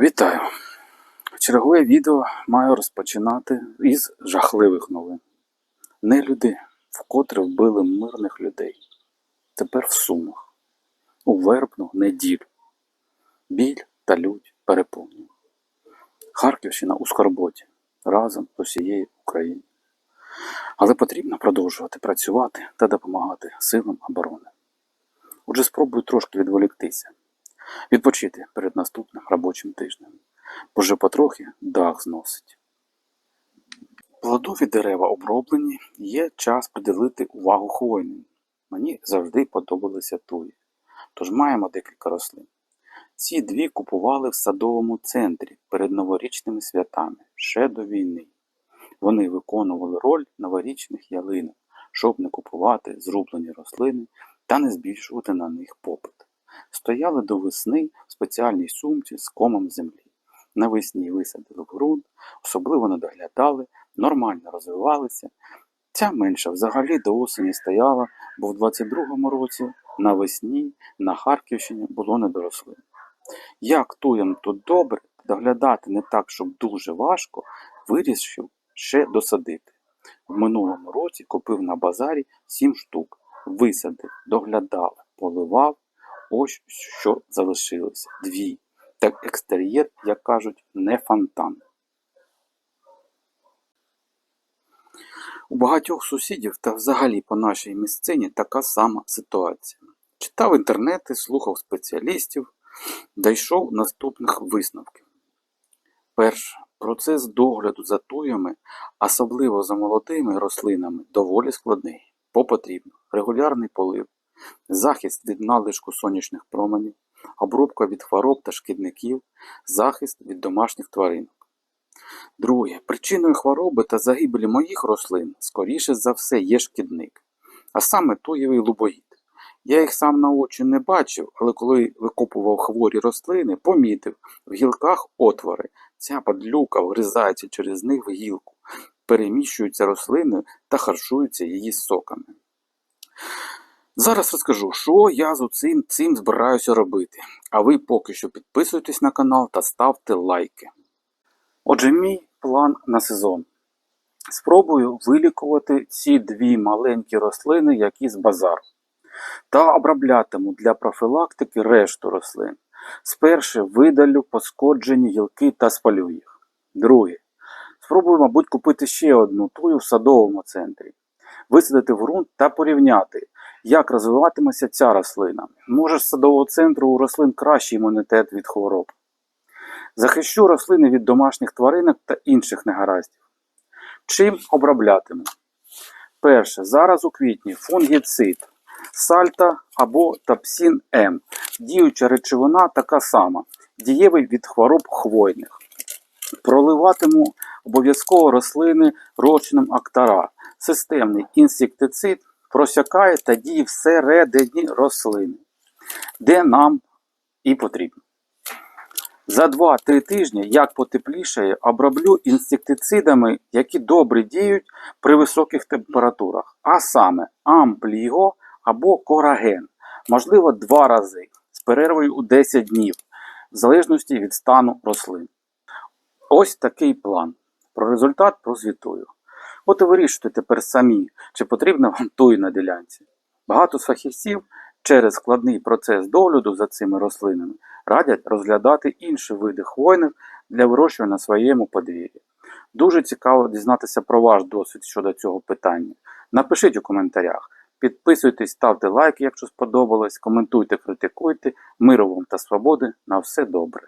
Вітаю! Чергове відео маю розпочинати із жахливих новин. Не люди, вкотре вбили мирних людей. Тепер в сумах. У вербну неділю. Біль та лють переповнює. Харківщина у скорботі разом з усією Україною. Але потрібно продовжувати працювати та допомагати силам оборони. Отже, спробую трошки відволіктися відпочити перед наступним робочим тижнем, бо вже потрохи дах зносить. Плодові дерева оброблені, є час приділити увагу хвойним. Мені завжди подобалися туї, тож маємо декілька рослин. Ці дві купували в садовому центрі перед новорічними святами ще до війни. Вони виконували роль новорічних ялинок, щоб не купувати зрублені рослини та не збільшувати на них попит стояли до весни в спеціальній сумці з комом землі. Навесні висадили в ґрунт, особливо не доглядали, нормально розвивалися. Ця менша взагалі до осені стояла, бо в 22-му році навесні на Харківщині було не до рослин. Як туям тут добре, доглядати не так, щоб дуже важко, вирішив ще досадити. В минулому році купив на базарі 7 штук, висадив, доглядав, поливав, Ось що залишилося. Дві. Так екстер'єр, як кажуть, не фонтан. У багатьох сусідів та взагалі по нашій місцині така сама ситуація. Читав інтернети, слухав спеціалістів, дійшов наступних висновків. Перше, процес догляду за туями, особливо за молодими рослинами, доволі складний. Попотрібно регулярний полив, захист від надлишку сонячних променів, обробка від хвороб та шкідників, захист від домашніх тваринок. Друге, причиною хвороби та загибелі моїх рослин, скоріше за все, є шкідник, а саме туєвий лубогід. Я їх сам на очі не бачив, але коли викопував хворі рослини, помітив в гілках отвори. Ця падлюка вгризається через них в гілку, переміщуються рослини та харчуються її соками. Зараз розкажу, що я з цим цим збираюся робити. А ви поки що підписуйтесь на канал та ставте лайки. Отже, мій план на сезон. Спробую вилікувати ці дві маленькі рослини, які з базару. Та оброблятиму для профілактики решту рослин. Спершу видалю пошкоджені гілки та спалю їх. Друге. Спробую, мабуть, купити ще одну тую в садовому центрі, висадити в ґрунт та порівняти, як розвиватиметься ця рослина? Може з садового центру у рослин кращий імунітет від хвороб. Захищу рослини від домашніх тваринок та інших негараздів. Чим оброблятиму? Перше, зараз у квітні фунгіцид, сальта або тапсін М. Діюча речовина така сама, дієвий від хвороб хвойних. Проливатиму обов'язково рослини розчином актара, системний інсектицид просякає та діє всередині рослини, де нам і потрібно. За 2-3 тижні, як потеплішає, оброблю інсектицидами, які добре діють при високих температурах, а саме ампліго або кораген, можливо, два рази з перервою у 10 днів, в залежності від стану рослин. Ось такий план. Про результат прозвітую. От і вирішуйте тепер самі, чи потрібна вам туй на ділянці. Багато з фахівців через складний процес догляду за цими рослинами радять розглядати інші види хвойних для вирощування на своєму подвір'ї. Дуже цікаво дізнатися про ваш досвід щодо цього питання. Напишіть у коментарях. Підписуйтесь, ставте лайки, якщо сподобалось, коментуйте, критикуйте. Миру вам та свободи. На все добре.